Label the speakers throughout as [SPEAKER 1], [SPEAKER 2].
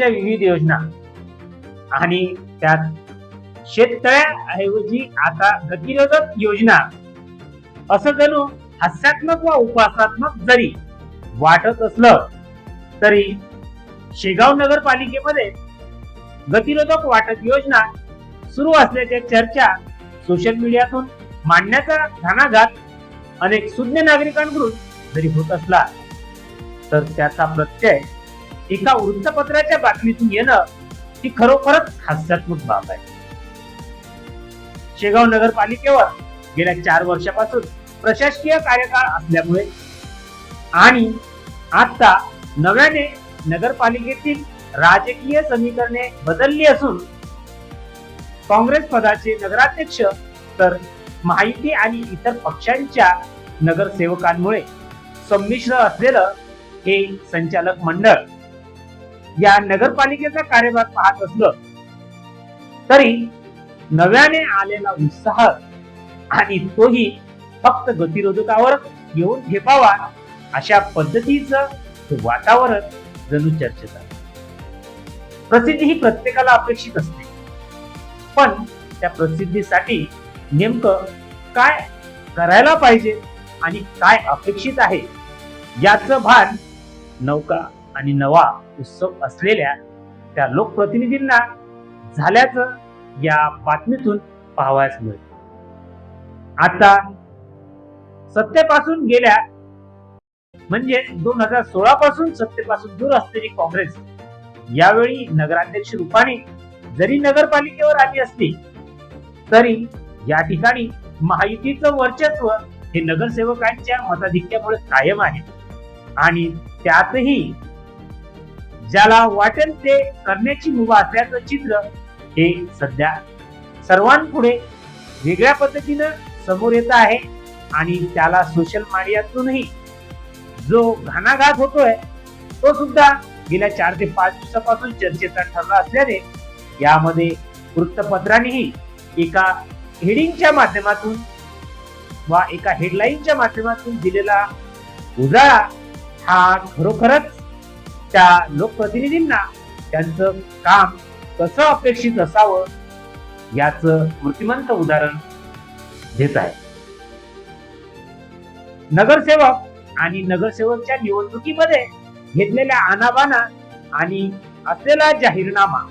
[SPEAKER 1] च्या विविध योजना. आणि त्यात शेततळ्याऐवजी आता गतिरोधक योजना. असं जणू हास्यात्मक व उपासात्मक जरी वाटत असलं तरी शेगाव नगरपालिकेमध्ये गतिरोधक वाटप योजना सुरू असल्याच्या चर्चा सोशल मीडियातून मांडण्याचा घाणाघात अनेक सुज्ञ नागरिकांकडून जरी होत असला तर त्याचा प्रत्यय एका वृत्तपत्राच्या बातमीतून येणं ही खरोखरच हास्यात्मक बाब आहे. शेगाव नगरपालिकेवर गेल्या चार वर्षापासून प्रशासकीय कार्यकाळ असल्यामुळे आणि आता नव्याने नगरपालिकेतील राजकीय समीकरणे बदलली असून काँग्रेस पदाचे नगराध्यक्ष तर माहिती आणि इतर पक्षांच्या नगरसेवकांमुळे संमिश्र असलेलं हे संचालक मंडळ या नगरपालिकेचा कार्यभार पाहत असलं तरी नव्याने आलेला उत्साह आणि तोही फक्त गतिरोधकावर येऊन ठेपावा अशा पद्धतीचं वातावरण जणू चर्चेत आहे. प्रसिद्धी ही प्रत्येकाला अपेक्षित असते. पण त्या प्रसिद्धीसाठी नेमकं काय करायला पाहिजे आणि काय अपेक्षित आहे याचं भान नौका आणि नवा उत्सव असलेल्या त्या लोकप्रतिनिधींना झाल्याचं या बातमीतून पाहावयास मिळते. आता सत्तेपासून गेल्या म्हणजे दोन हजार सोळा पासून सत्तेपासून दूर असलेली काँग्रेस यावेळी नगराध्यक्ष रूपाने जरी नगरपालिकेवर आली असली तरी या ठिकाणी महायुतीचं वर्चस्व हे नगरसेवकांच्या मताधिक्यामुळे कायम आहे. आणि त्यातही ज्याला वाटेल ते करण्याची मुभा असल्याचं चित्र हे सध्या सर्वांपुढे वेगळ्या पद्धतीनं समोर येत आहे आणि त्याला सोशल मीडियातूनही जो घाणाघात होतोय तो सुद्धा गेल्या चार ते पाच दिवसापासून चर्चेचा ठरला असल्याने यामध्ये वृत्तपत्रांनीही एका हेडिंगच्या माध्यमातून वा एका हेडलाईनच्या माध्यमातून दिलेला उजाळा हा खरोखरच त्या लोकप्रतिनिधींना त्यांचं काम कसं अपेक्षित असावं याच मूर्तिमंत उदाहरण देत आहे. नगरसेवक आणि नगरसेवकच्या निवडणुकीमध्ये घेतलेल्या आनाबाना आणि असलेला जाहीरनामा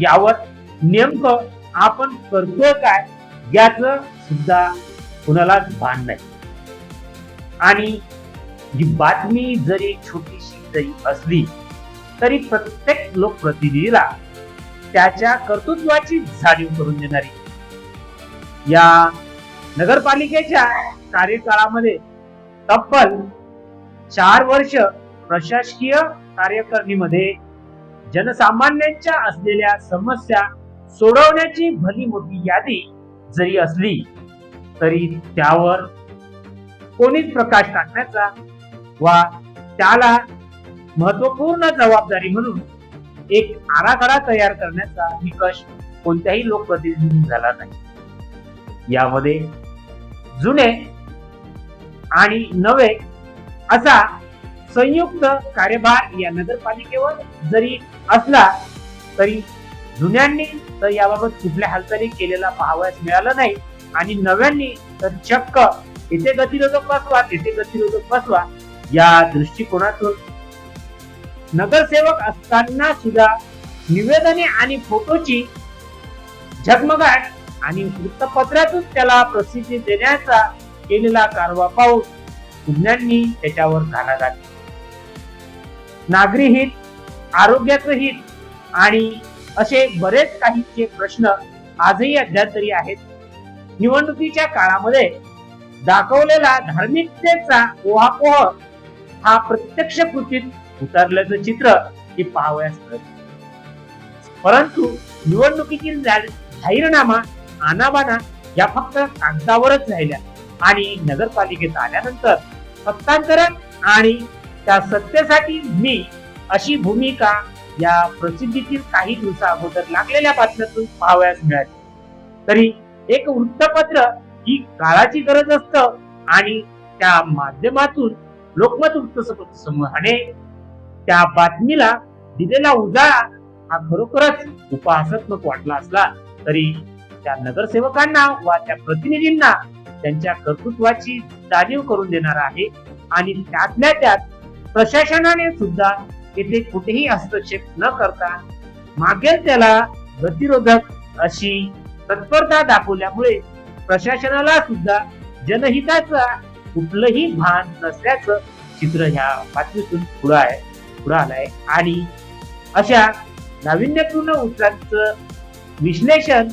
[SPEAKER 1] यावर नेमकं आपण करतोय काय याच सुद्धा कुणालाच भान नाही. आणि ही बातमी जरी छोटीशी जरी असली तरी प्रत्येक लोकप्रतिनिधीला त्याच्या कर्तृत्वाची जाणीव करून देणारी. या नगरपालिकेच्या कार्यकाळामध्ये तब्बल चार वर्ष प्रशासकीय कार्यकारणीमध्ये जनसामान्यांच्या असलेल्या समस्या सोडवण्याची भली मोठी यादी जरी असली तरी त्यावर कोणीच प्रकाश टाकण्याचा वा त्याला महत्त्वपूर्ण जबाबदारी म्हणून एक आराखडा तयार करण्याचा निकष कोणत्याही लोकप्रतिनिधी झाला नाही. यामध्ये जुने आणि नवे असा संयुक्त कार्यभार या नगरपालिकेवर जरी असला तरी जुन्यांनी तर याबाबत कुठल्या हालचाली केलेला पाहावयास मिळालं नाही आणि नव्यांनी तर चक्क येथे गतिरोधक बसवा तिथे गतिरोधक बसवा या दृष्टिकोनातून. नगरसेवक असताना सुद्धा निवेदने आणि फोटोची झगमगाट आणि वृत्तपत्रातून त्याला प्रसिद्धी देण्याचा केलेला कारवा पाहून गुन्ह्यांनी त्याच्यावर घाला नागरी हित आरोग्याचं हित आणि असे बरेच काहीचे प्रश्न आजही अध्यातरी आहेत. निवडणुकीच्या काळामध्ये दाखवलेला धार्मिकतेचा ओहापोह हा प्रत्यक्ष कृतीत उतरल्याचं चित्र हे पाहावयास मिळत परंतु निवडणुकीतील जाहीरनामा आनाबाना या फक्त कागदावरच राहिल्या आणि नगरपालिकेत आल्यानंतर सत्तांतरण आणि त्या सत्तेसाठी मी अशी भूमिका या प्रसिद्धीतील काही दिवसा अगोदर लागलेल्या बातम्यातून पाहावयास मिळाली. तरी एक वृत्तपत्र ही काळाची गरज असतं आणि त्या माध्यमातून लोकमत वृत्तपत्र समूहाने त्या बातमीला दिलेला उजाळा हा खरोखरच उपहासात्मक वाटला असला तरी त्या नगरसेवकांना वा त्या प्रतिनिधींना त्यांच्या कर्तृत्वाची जाणीव करून देणार आहे. आणि त्यातल्या त्यात प्रशासनाने सुद्धा येथे कुठेही हस्तक्षेप न करता मागेल त्याला गतिरोधक अशी तत्परता दाखवल्यामुळे प्रशासनाला सुद्धा जनहिताचा कुठलंही भान नसल्याचं चित्र ह्या बातमीतून पुढं आहे पुढं आलंय. आणि अशा नाविन्यपूर्ण उत्तरांचं विश्लेषण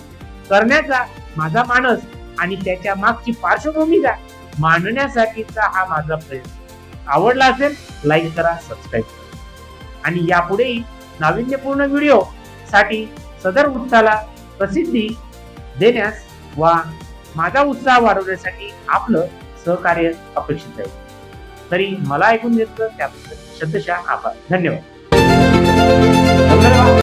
[SPEAKER 1] करण्याचा माझा मानस आणि त्याच्या मागची पार्श्वभूमिका मांडण्यासाठीचा हा माझा प्रयत्न. आवडला असेल लाईक करा सबस्क्राईब करा. आणि यापुढेही नाविन्यपूर्ण व्हिडिओ साठी सदर वृत्ताला प्रसिद्धी देण्यास वा माझा उत्साह वाढवण्यासाठी आपलं सहकार्य अपेक्षित आहे. तरी मला ऐकून घेतलं त्याबद्दल शब्दशः आभार. धन्यवाद.